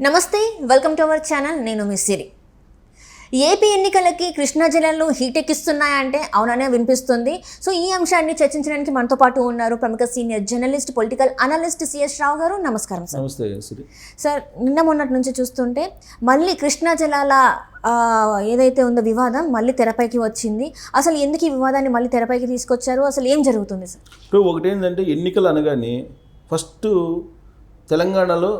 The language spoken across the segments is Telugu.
నమస్తే వెల్కమ్ టు అవర్ ఛానల్ నేను మిస్ సిరి. ఏపీ ఎన్నికలకి కృష్ణా జిల్లాలో హీట్ ఎక్కిస్తున్నాయంటే అవుననే వినిపిస్తుంది. సో ఈ అంశాన్ని చర్చించడానికి మనతో పాటు ఉన్నారు ప్రముఖ senior journalist political analyst CS Rao గారు. నమస్కారం సార్ నమస్తే సార్. నిన్న మొన్నటి నుంచి చూస్తుంటే మళ్ళీ కృష్ణా జలాల ఆ, ఏదైతే ఉందో వివాదం మళ్ళీ తెరపైకి వచ్చింది. అసలు ఎందుకు ఈ వివాదాన్ని మళ్ళీ తెరపైకి తీసుకొచ్చారు? అసలు ఏం జరుగుతుంది సార్ ఇప్పుడు ఒకటి ఏంటంటే ఎన్నికలు అనగానే ఫస్ట్ తెలంగాణలో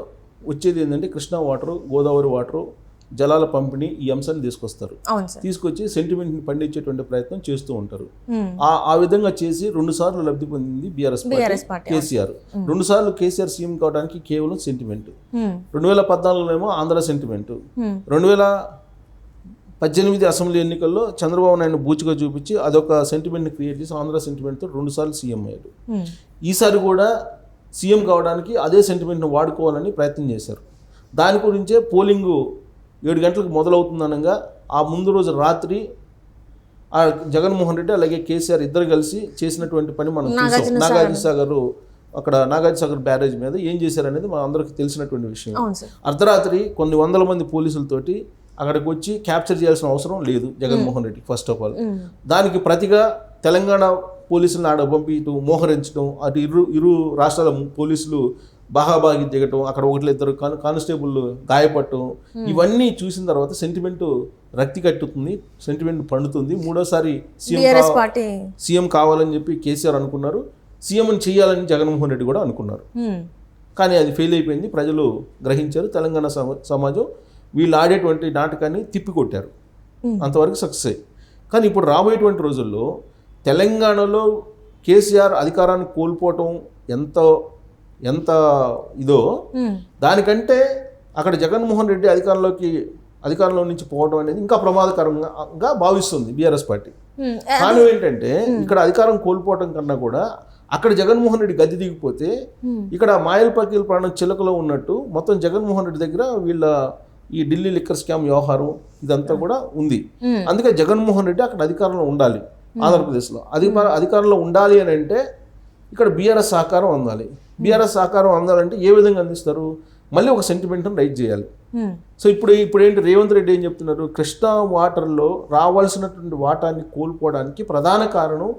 వచ్చేది ఏంటంటే కృష్ణా వాటరు గోదావరి వాటరు జలాల పంపిణీ ఈ అంశాన్ని తీసుకొస్తారు. తీసుకొచ్చి సెంటిమెంట్ని పండించేటువంటి ప్రయత్నం చేస్తూ ఉంటారు. ఆ ఆ విధంగా చేసి రెండు సార్లు లబ్ధి పొందింది బీఆర్ఎస్ కేసీఆర్. రెండు సార్లు కేసీఆర్ సీఎం కావడానికి కేవలం సెంటిమెంట్. రెండు వేల పద్నాలుగులో ఏమో ఆంధ్ర సెంటిమెంట్. రెండు వేల పద్దెనిమిది అసెంబ్లీ ఎన్నికల్లో చంద్రబాబు నాయుడు బూచిగా చూపించి అదొక సెంటిమెంట్ని క్రియేట్ చేసి ఆంధ్ర సెంటిమెంట్తో రెండుసార్లు సీఎం అయ్యాడు. ఈసారి కూడా సీఎం కావడానికి అదే సెంటిమెంట్ని వాడుకోవాలని ప్రయత్నం చేశారు. దాని గురించే పోలింగు ఏడు గంటలకు మొదలవుతుందనగా ఆ ముందు రోజు రాత్రి ఆ జగన్మోహన్ రెడ్డి అలాగే కేసీఆర్ ఇద్దరు కలిసి చేసినటువంటి పని మనం చూసాం. నాగార్జున సాగర్ అక్కడ నాగార్జున సాగర్ బ్యారేజ్ మీద ఏం చేశారనేది మన అందరికీ తెలిసినటువంటి విషయం. అర్ధరాత్రి కొన్ని వందల మంది పోలీసులతోటి అక్కడికి వచ్చి క్యాప్చర్ చేయాల్సిన అవసరం లేదు Jaganmohan Reddy first of all. దానికి ప్రతిగా తెలంగాణ పోలీసులను ఆడ పంపించడం మోహరించడం అటు ఇరు ఇరు రాష్ట్రాల పోలీసులు బాహాబాగి దిగటం అక్కడ ఒకటి ఇద్దరు కాన్ కానిస్టేబుల్ గాయపడటం ఇవన్నీ చూసిన తర్వాత సెంటిమెంట్ రక్తి కట్టుతుంది సెంటిమెంట్ పండుతుంది. మూడోసారి సీఎం సీఎం కావాలని చెప్పి కేసీఆర్ అనుకున్నారు. సీఎంని చేయాలని జగన్మోహన్ రెడ్డి కూడా అనుకున్నారు. మ్మ్. కానీ అది ఫెయిల్ అయిపోయింది. ప్రజలు గ్రహించారు. తెలంగాణ సమ- సమాజం వీళ్ళు ఆడేటువంటి నాటకాన్ని తిప్పికొట్టారు. మ్మ్. అంతవరకు సక్సెస్ అయ్యి కానీ ఇప్పుడు రాబోయేటువంటి రోజుల్లో తెలంగాణలో కేసీఆర్ అధికారాన్ని కోల్పోవటం ఎంత ఎంత ఇదో. దానికంటే అక్కడ జగన్మోహన్ రెడ్డి అధికారంలోకి అధికారంలో నుంచి పోవడం అనేది ఇంకా ప్రమాదకరంగా భావిస్తుంది బీఆర్ఎస్ పార్టీ. కారణం ఏంటంటే ఇక్కడ అధికారం కోల్పోవటం కన్నా కూడా అక్కడ జగన్మోహన్ రెడ్డి గద్దె దిగిపోతే. ఇక్కడ మాయల్ పకీల్ ప్రాణం చిలకలో ఉన్నట్టు మొత్తం జగన్మోహన్ రెడ్డి దగ్గర వీళ్ళ ఈ ఢిల్లీ లిక్కర్ స్కామ్ వ్యవహారం ఇదంతా కూడా ఉంది. అందుకే జగన్మోహన్ రెడ్డి అక్కడ అధికారంలో ఉండాలి ఆంధ్రప్రదేశ్లో. అధికార అధికారంలో ఉండాలి అని అంటే ఇక్కడ బీఆర్ఎస్ సహకారం అందాలి. బీఆర్ఎస్ సహకారం అందాలంటే ఏ విధంగా అందిస్తారు? మళ్ళీ ఒక సెంటిమెంట్ని రైట్ చేయాలి. మ్మ్. సో ఇప్పుడు ఇప్పుడు ఏంటి రేవంత్ రెడ్డి ఏం చెప్తున్నారు? కృష్ణా వాటర్లో రావాల్సినటువంటి వాటాన్ని కోల్పోవడానికి ప్రధాన కారణం.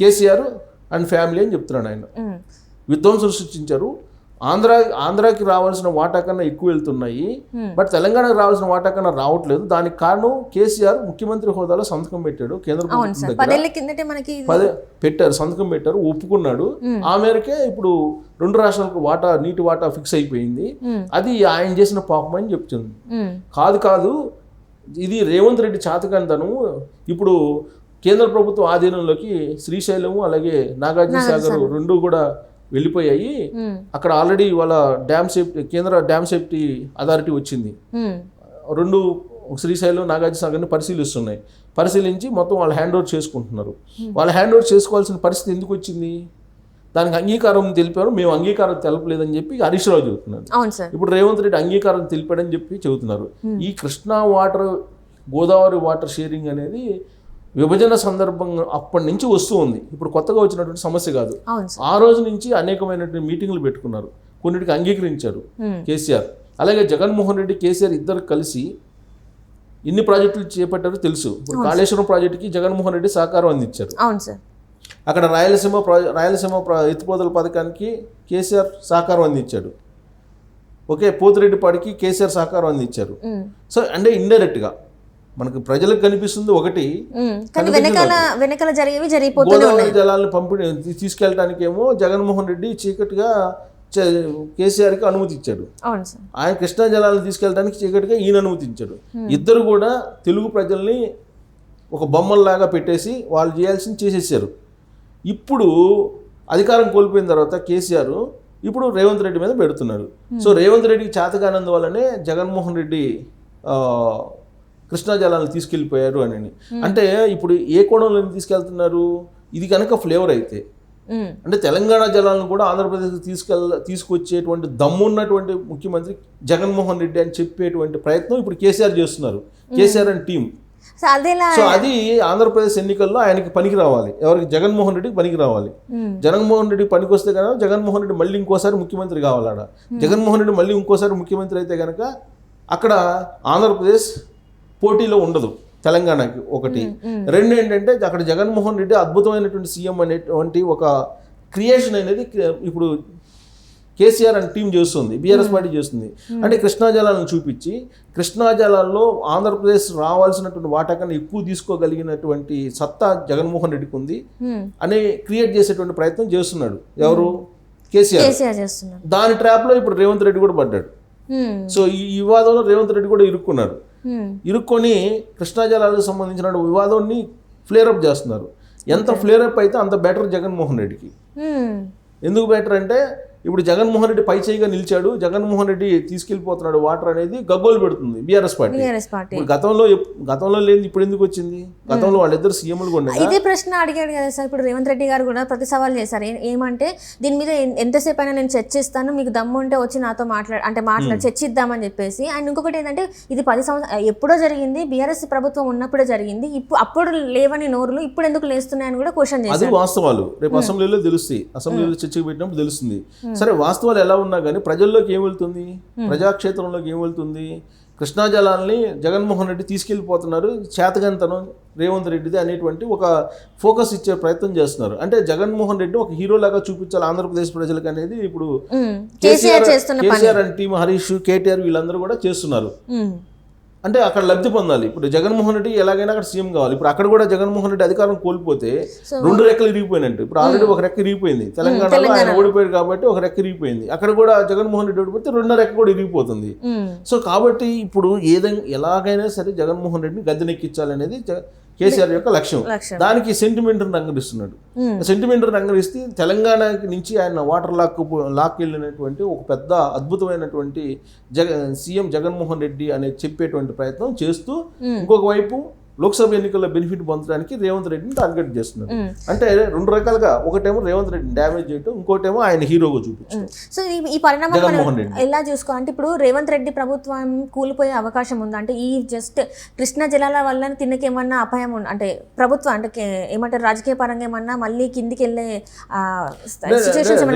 కేసీఆర్ అండ్ ఫ్యామిలీ అని చెప్తున్నాడు ఆయన. విధ్వంసం సృష్టించారు. ఆంధ్ర ఆంధ్రాకి రావాల్సిన వాటా కన్నా ఎక్కువ వెళ్తున్నాయి. బట్ తెలంగాణకు రావాల్సిన వాటా కన్నా రావట్లేదు. దానికి కారణం కేసీఆర్ ముఖ్యమంత్రి హోదాలో సంతకం పెట్టాడు కేంద్ర ప్రభుత్వం పెట్టారు సంతకం పెట్టారు ఒప్పుకున్నాడు. ఆ మేరకే ఇప్పుడు రెండు రాష్ట్రాలకు వాటా నీటి వాటా ఫిక్స్ అయిపోయింది. అది ఆయన చేసిన పాపం అని చెప్తుంది. కాదు కాదు ఇది రేవంత్ రెడ్డి చాతకంతను ఇప్పుడు కేంద్ర ప్రభుత్వం ఆధీనంలోకి శ్రీశైలము అలాగే నాగార్జున సాగర్ రెండు కూడా వెళ్ళిపోయాయి. అక్కడ ఆల్రెడీ వాళ్ళ డ్యామ్ సేఫ్టీ కేంద్ర డ్యామ్ సేఫ్టీ అథారిటీ వచ్చింది. రెండు శ్రీశైలం నాగార్జున సాగర్ని పరిశీలిస్తున్నాయి. పరిశీలించి మొత్తం వాళ్ళు హ్యాండ్ ఓవర్ చేసుకుంటున్నారు. వాళ్ళు హ్యాండ్ ఓవర్ చేసుకోవాల్సిన పరిస్థితి ఎందుకు వచ్చింది? దానికి అంగీకారం తెలిపారు. మేము అంగీకారం తెలపలేదని చెప్పి హరీష్ రావు చెబుతున్నారు. ఇప్పుడు రేవంత్ రెడ్డి అంగీకారం తెలిపాడని చెప్పి చెబుతున్నారు. ఈ Krishna water Godavari water sharing అనేది విభజన సందర్భంగా అప్పటి నుంచి వస్తూ ఉంది. ఇప్పుడు కొత్తగా వచ్చినటువంటి సమస్య కాదు. ఆ రోజు నుంచి అనేకమైనటువంటి మీటింగ్లు పెట్టుకున్నారు. కొన్నిటికి అంగీకరించారు. కేసీఆర్. అలాగే జగన్మోహన్ రెడ్డి కేసీఆర్ ఇద్దరు కలిసి ఎన్ని ప్రాజెక్టులు చేపట్టారో తెలుసు. ఇప్పుడు కాళేశ్వరం ప్రాజెక్టుకి జగన్మోహన్ రెడ్డి సహకారం అందించారు. అవును సార్. అక్కడ రాయలసీమ రాయలసీమ ఎత్తిపోతల పథకానికి కేసీఆర్ సహకారం అందించాడు. ఓకే పోతిరెడ్డిపాడికి కేసీఆర్ సహకారం అందించారు. సో అంటే ఇండైరెక్ట్గా మనకు ప్రజలకు కనిపిస్తుంది ఒకటి. మ్మ్. కానీ వెనకాల వెనకాల జరిగేవి జరిగిపోతూనే గోదావరి ఉన్నాయి. జలాలను పంపిణీ తీ- తీసుకెళ్ళటానికేమో జగన్మోహన్ రెడ్డి చీకటిగా కేసీఆర్కి అనుమతి ఇచ్చాడు ఆయన కృష్ణా జలాలను తీసుకెళ్ళడానికి చీకటిగా ఈయన అనుమతించాడు. ఇద్దరు కూడా తెలుగు ప్రజల్ని ఒక బొమ్మల్లాగా పెట్టేసి వాళ్ళు చేయాల్సింది చేసేసారు. ఇప్పుడు అధికారం కోల్పోయిన తర్వాత కేసీఆర్ ఇప్పుడు రేవంత్ రెడ్డి మీద పెడుతున్నాడు. సో రేవంత్ రెడ్డికి చేతకానందువల్లనే జగన్మోహన్ రెడ్డి కృష్ణా జలాలను తీసుకెళ్ళిపోయారు అని అంటే ఇప్పుడు ఏ కోణంలో తీసుకెళ్తున్నారు? ఇది కనుక ఫ్లేవర్ అయితే. అంటే తెలంగాణ జలాలను కూడా ఆంధ్రప్రదేశ్కి తీసుకెళ్ళ తీసుకొచ్చేటువంటి దమ్మున్నటువంటి ముఖ్యమంత్రి జగన్మోహన్ రెడ్డి అని చెప్పేటువంటి ప్రయత్నం ఇప్పుడు కేసీఆర్ చేస్తున్నారు. కేసీఆర్ అండ్ టీం సో అది ఆంధ్రప్రదేశ్ ఎన్నికల్లో ఆయనకి పనికి రావాలి. ఎవరికి? జగన్మోహన్ రెడ్డికి పనికి రావాలి. జగన్మోహన్ రెడ్డి పనికి వస్తే కనుక జగన్మోహన్ రెడ్డి మళ్ళీ ఇంకోసారి ముఖ్యమంత్రి కావాలాడ జగన్మోహన్ రెడ్డి మళ్ళీ ఇంకోసారి ముఖ్యమంత్రి అయితే కనుక అక్కడ ఆంధ్రప్రదేశ్ పోటీలో ఉండదు. తెలంగాణకి ఒకటి. రెండు ఏంటంటే అక్కడ జగన్మోహన్ రెడ్డి అద్భుతమైనటువంటి సీఎం అనేటువంటి ఒక క్రియేషన్ అనేది ఇప్పుడు కేసీఆర్ అండ్ టీం చేస్తుంది బీఆర్ఎస్ పార్టీ చేస్తుంది. అంటే కృష్ణా జలాలను చూపించి కృష్ణా జలాల్లో ఆంధ్రప్రదేశ్ రావాల్సినటువంటి వాటా కన్నా ఎక్కువ తీసుకోగలిగినటువంటి సత్తా జగన్మోహన్ రెడ్డికి ఉంది అని క్రియేట్ చేసేటువంటి ప్రయత్నం చేస్తున్నాడు. ఎవరు? కేసీఆర్. కేసీఆర్ చేస్తున్నారు దాని ట్రాప్లో ఇప్పుడు రేవంత్ రెడ్డి కూడా పడ్డాడు. సో ఈ వివాదంలో రేవంత్ రెడ్డి కూడా ఇరుక్కున్నారు. ఉమ్, ఇరుక్కొని కృష్ణా జలాలకు సంబంధించిన వివాదాన్ని ఫ్లేరప్ చేస్తున్నారు. ఎంత ఫ్లేరప్ అయితే అంత బెటర్ జగన్మోహన్ రెడ్డికి. ఎందుకు బెటర్ అంటే ఇప్పుడు జగన్మోహన్ రెడ్డి పై చేయిగా నిలిచాడు జగన్మోహన్ రెడ్డి తీసుకెళ్ళిపోతున్నాడు వాటర్ అనేది గగ్గోలు పెడుతుంది బీఆర్ఎస్ పార్టీ. ఇప్పుడు గతంలో గతంలో లేని ఇప్పుడు ఎందుకు వచ్చింది? గతంలో వాళ్ళిద్దరు సీఎంలు కూడా ఇదే ప్రశ్న అడిగాడు కదా సార్ ఇప్పుడు రేవంత్ రెడ్డి గారు కూడా ప్రతి సవాల్ చేశారు. ఏమంటే దీని మీద ఎంతసేపు అయినా నేను చర్చిస్తాను మీకు దమ్ము ఉంటే వచ్చి నాతో మాట్లాడ అంటే మాట్లాడి చర్చిద్దామని చెప్పేసి. అండ్ ఇంకొకటి ఏంటంటే ఇది పది సంవత్సరం ఎప్పుడో జరిగింది బీఆర్ఎస్ ప్రభుత్వం ఉన్నప్పుడే జరిగింది ఇప్పుడు అప్పుడు లేవని నోరులు ఇప్పుడు ఎందుకు లేస్తున్నాయని కూడా క్వశ్చన్ అది చేశారు. వాస్తవాలు. రేపు అసెంబ్లీలో తెలుస్తాయి. అసెంబ్లీలో చర్చకు పెట్టినప్పుడు తెలుస్తుంది. సరే వాస్తవాలు ఎలా ఉన్నా కానీ ప్రజల్లోకి ఏం వెళ్తుంది? ప్రజాక్షేత్రంలోకి ఏం వెళ్తుంది? కృష్ణా జలాల్ని జగన్మోహన్ రెడ్డి తీసుకెళ్ళిపోతున్నారు చేతగంతనం రేవంత్ రెడ్డిది అనేటువంటి ఒక ఫోకస్ ఇచ్చే ప్రయత్నం చేస్తున్నారు. అంటే జగన్మోహన్ రెడ్డి ఒక హీరో లాగా చూపించాలి ఆంధ్రప్రదేశ్ ప్రజలకు అనేది ఇప్పుడు KCR and team Harish KTR వీళ్ళందరూ కూడా చేస్తున్నారు. అంటే అక్కడ లబ్ధి పొందాలి. ఇప్పుడు జగన్మోహన్ రెడ్డి ఎలాగైనా అక్కడ సీఎం కావాలి. ఇప్పుడు అక్కడ కూడా జగన్మోహన్ రెడ్డి అధికారం కోల్పోతే రెండు రెక్కలు ఇరిగిపోయినట్టు. ఇప్పుడు ఆల్రెడీ ఒక రెక్క ఇరిగిపోయింది. తెలంగాణలో ఆయన ఓడిపోయాడు కాబట్టి ఒక రెక్క ఇరిగిపోయింది. అక్కడ కూడా జగన్మోహన్ రెడ్డి ఓడిపోతే రెండో రెక్క కూడా ఇరిగిపోతుంది. సో కాబట్టి ఇప్పుడు ఏదైనా ఎలాగైనా సరే జగన్మోహన్ రెడ్డిని గద్దెనెక్కించాలనేది కేసీఆర్ యొక్క లక్ష్యం. దానికి సెంటిమెంట్ రంగరిస్తున్నాడు ఉమ్, సెంటిమెంట్ రంగరిస్తే తెలంగాణ నుంచి ఆయన వాటర్ లాక్ లాక్ వెళ్ళినటువంటి ఒక పెద్ద అద్భుతమైనటువంటి జగ సీఎం జగన్మోహన్ రెడ్డి అనే చెప్పేటువంటి ప్రయత్నం చేస్తూ ఇంకొక వైపు లోక్సభ ఎన్నికల్లో బెనిఫిట్ పొందడానికి రేవంత్ రెడ్డిని టార్గెట్ చేస్తున్నారు. అంటే రెండు రకాలుగా ఒకటేమో రేవంత్ రెడ్డిని డ్యామేజ్ చేయటం ఇంకోటేమో ఆయన హీరోగా చూపించడం సో ఈ- పరిణామం ఎలా చూసుకోవాలంటే ఇప్పుడు రేవంత్ రెడ్డి ప్రభుత్వం కూలిపోయే అవకాశం ఉందా? అంటే ఈ జస్ట్ కృష్ణా జలాల వల్ల తినకి ఏమన్నా అపాయం ఉంది అంటే ప్రభుత్వం అంటే ఏమంటారు రాజకీయ పరంగా ఏమన్నా మళ్ళీ కిందికి వెళ్ళే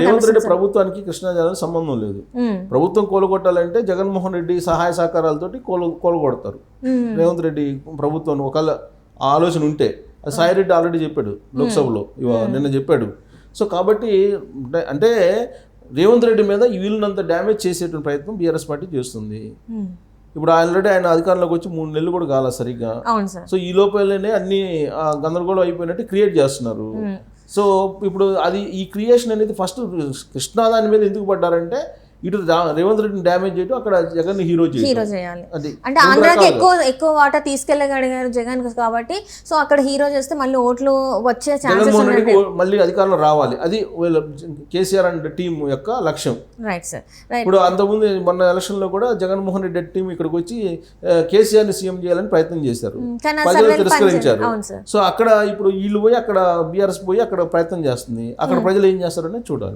రేవంత్ రెడ్డి? ప్రభుత్వానికి కృష్ణా జలానికి సంబంధం లేదు. ప్రభుత్వం కోలుగొట్టాలంటే జగన్మోహన్ రెడ్డి సహాయ సహకారాలతోటి కోలు కోలుగొడతారు రేవంత్ రెడ్డి ప్రభుత్వం ఒకవేళ ఆలోచన ఉంటే సాయి రెడ్డి ఆల్రెడీ చెప్పాడు లోక్సభలో నిన్న చెప్పాడు. సో కాబట్టి అంటే- రేవంత్ రెడ్డి మీద వీళ్ళనంత డ్యామేజ్ చేసేటువంటి ప్రయత్నం బీఆర్ఎస్ పార్టీ చేస్తుంది. ఇప్పుడు ఆల్రెడీ ఆయన అధికారంలోకి వచ్చి మూడు నెలలు కూడా కాల సరిగ్గా. సో ఈ లోపలనే అన్ని గందరగోళం అయిపోయినట్టు క్రియేట్ చేస్తున్నారు. సో ఇప్పుడు అది ఈ క్రియేషన్ అనేది ఫస్ట్ కృష్ణా దాని మీద ఎందుకు పడ్డారంటే ఇటు రేవంత్ రెడ్డిని డ్యామేజ్ చేయడం అక్కడ జగన్ హీరో హీరో చేయాలి. అది అంటే ఆంధ్రాకి ఎక్కువ ఎక్కువ వాటా తీసుకెళ్ళగలిగారు జగన్ కాబట్టి సో అక్కడ హీరో చేస్తే మళ్ళీ ఓట్లు వచ్చే ఛాన్సెస్ జగన్మోహన్ రెడ్డి మళ్ళీ అధికారంలో రావాలి. అది కేసీఆర్ అండ్ టీం యొక్క లక్ష్యం. రైట్ సార్ ఇప్పుడు అంతకుముందు మొన్న ఎలక్షన్లో కూడా జగన్మోహన్ రెడ్డి టీం ఇక్కడికి వచ్చి ఆ, కేసీఆర్ని సీఎం చేయాలని ప్రయత్నం చేశారు. ప్రజలు తిరస్కరించారు. సో అక్కడ ఇప్పుడు వీళ్ళు పోయి అక్కడ బీఆర్ఎస్ పోయి అక్కడ ప్రయత్నం చేస్తుంది. అక్కడ ప్రజలు ఏం చేస్తారనేది చూడాలి.